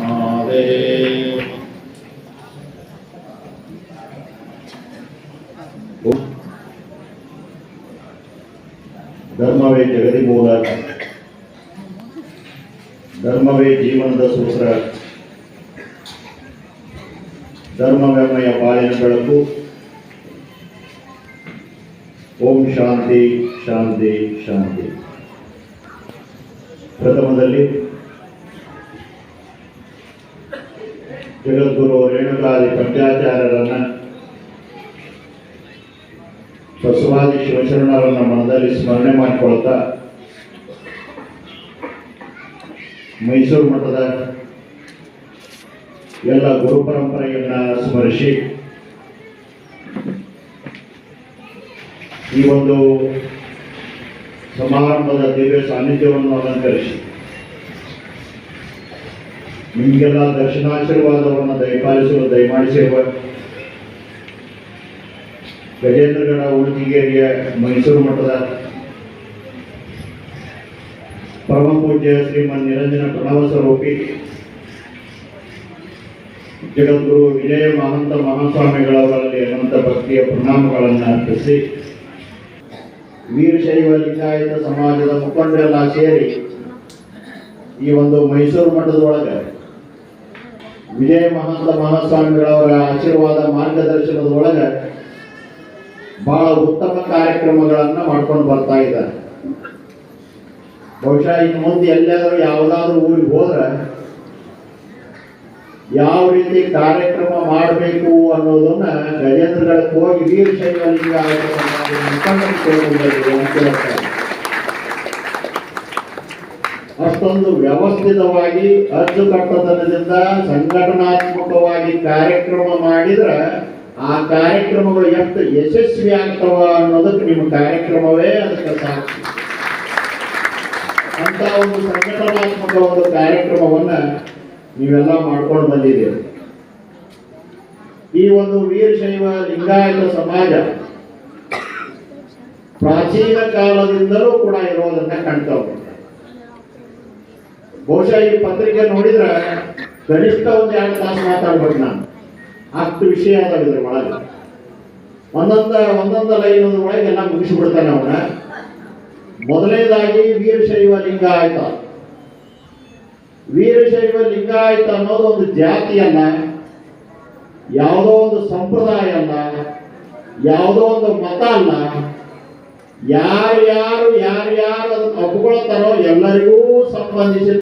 ಮಹಾದೇವ ಧರ್ಮವೇ ಜಗದಿ ಮೂಲ ಧರ್ಮವೇ ಜೀವನದ ಸೂತ್ರ ಧರ್ಮವೆಮ್ಮಯ ಬಾಳಿನ ಬೆಳಕು ಓಂ ಶಾಂತಿ ಶಾಂತಿ ಶಾಂತಿ ಪ್ರಥಮದಲ್ಲಿ ಜಗದ್ಗುರು ರೇಣುಕಾದಿ ಪಂಚಾಚಾರ್ಯರನ್ನ ಬಸವಾದಿ ಶಿವಶರಣರನ್ನ ಮನದಲ್ಲಿ ಸ್ಮರಣೆ ಮಾಡಿಕೊಳ್ತಾ ಮೈಸೂರು ಮಠದ ಎಲ್ಲ ಗುರು ಪರಂಪರೆಯನ್ನ ಸ್ಮರಿಸಿ ಈ ಒಂದು ಸಮಾರಂಭದ ದಿವ್ಯ ಸಾನ್ನಿಧ್ಯವನ್ನು ಅಲಂಕರಿಸಿ. ನಿಮಗೆಲ್ಲ ದರ್ಶನಾಶೀರ್ವಾದವನ್ನು ದಯಪಾಲಿಸಲು ದಯಮಾಡಿಸಿರುವ ಗಜೇಂದ್ರಗಡ ಉಳಿತಿಗೇರಿಯ ಮೈಸೂರು ಮಠದ ಪರಮ ಪೂಜ್ಯ ಶ್ರೀಮನ್ ನಿರಂಜನ ಪ್ರಣವ ಸ್ವರೂಪಿ, ಜಗದ್ಗುರು ವಿಜಯ ಮಹಂತ ಮಹಾಸ್ವಾಮಿಗಳವರಲ್ಲಿ ಅನಂತ ಭಕ್ತಿಯ ಪ್ರಣಾಮಗಳನ್ನು ಅರ್ಪಿಸಿ, ವೀರಶೈವ ಲಿಂಗಾಯತ ಸಮಾಜದ ಮುಖಂಡರೆಲ್ಲ ಸೇರಿ ಈ ಒಂದು ಮೈಸೂರು ಮಠದ ಒಳಗೆ ವಿಜಯ ಮಹಾಂತ ಮಹಾಸ್ವಾಮಿಗಳವರ ಆಶೀರ್ವಾದ ಮಾರ್ಗದರ್ಶನದ ಒಳಗೆ ಬಹಳ ಉತ್ತಮ ಕಾರ್ಯಕ್ರಮಗಳನ್ನು ಮಾಡ್ಕೊಂಡು ಬರ್ತಾ ಇದ್ದಾರೆ. ಬಹುಶಃ ಇನ್ನು ಮುಂದೆ ಎಲ್ಲಾದರೂ ಯಾವುದಾದ್ರೂ ಊರಿಗೆ ಹೋದ್ರೆ ಯಾವ ರೀತಿ ಕಾರ್ಯಕ್ರಮ ಮಾಡಬೇಕು ಅನ್ನೋದನ್ನ ಗಜೇಂದ್ರಗಳಿಗೆ ಹೋಗಿ ವೀರಶೈವ ಲಿಂಗಾಯತ ಸಮಾಜದ ಮುಖಂಡರು ಕೇಳ್ಕೊಬೇಕು ಅಂತ ಹೇಳ್ತಾರೆ ಅಷ್ಟೊಂದು ವ್ಯವಸ್ಥಿತವಾಗಿ ಅಚ್ಚುಕಟ್ಟತನದಿಂದ ಸಂಘಟನಾತ್ಮಕವಾಗಿ ಕಾರ್ಯಕ್ರಮ ಮಾಡಿದ್ರೆ ಆ ಕಾರ್ಯಕ್ರಮಗಳು ಎಷ್ಟು ಯಶಸ್ವಿ ಆಗ್ತವ ಅನ್ನೋದಕ್ಕೆ ನಿಮ್ಮ ಕಾರ್ಯಕ್ರಮವೇ ಅದಕ್ಕೆ ಸಾಕ್ಷಿ. ಅಂತ ಒಂದು ಸಂಘಟನಾತ್ಮಕ ಒಂದು ಕಾರ್ಯಕ್ರಮವನ್ನ ನೀವೆಲ್ಲ ಮಾಡ್ಕೊಂಡು ಬಂದಿದ್ದೀರಿ. ಈ ಒಂದು ವೀರಶೈವ ಲಿಂಗಾಯತ ಸಮಾಜ ಪ್ರಾಚೀನ ಕಾಲದಿಂದಲೂ ಕೂಡ ಇರೋದನ್ನ ಕಾಣ್ತಾ ಬಹುಶಃ ಈ ಪತ್ರಿಕೆ ನೋಡಿದ್ರೆ ಗರಿಷ್ಠ ಒಂದು ಎರಡು ತಾಸು ಮಾತಾಡ್ಬೇಕು ನಾನು. ಅಷ್ಟು ವಿಷಯ ಅದಾವ ಇದ್ರ ಒಳಗೆ. ಒಂದೊಂದ ಒಂದೊಂದ ಲೈನ್ ಒಳಗೆ ಎಲ್ಲ ಮುಗಿಸಿಬಿಡ್ತಾನೆ ಅವನ. ಮೊದಲನೇದಾಗಿ ವೀರಶೈವ ಲಿಂಗಾಯತ. ವೀರಶೈವ ಲಿಂಗಾಯತ ಅನ್ನೋದು ಒಂದು ಜಾತಿಯನ್ನ, ಯಾವುದೋ ಒಂದು ಸಂಪ್ರದಾಯ ಅಲ್ಲ ಯಾವುದೋ ಒಂದು ಮತ ಅಲ್ಲ ಯಾರ್ಯಾರು ಯಾರ್ಯಾರು ಅದನ್ನು ಒಪ್ಕೊಳ್ತಾರೋ ಎಲ್ಲರಿಗೂ ಸಂಬಂಧಿಸಿದ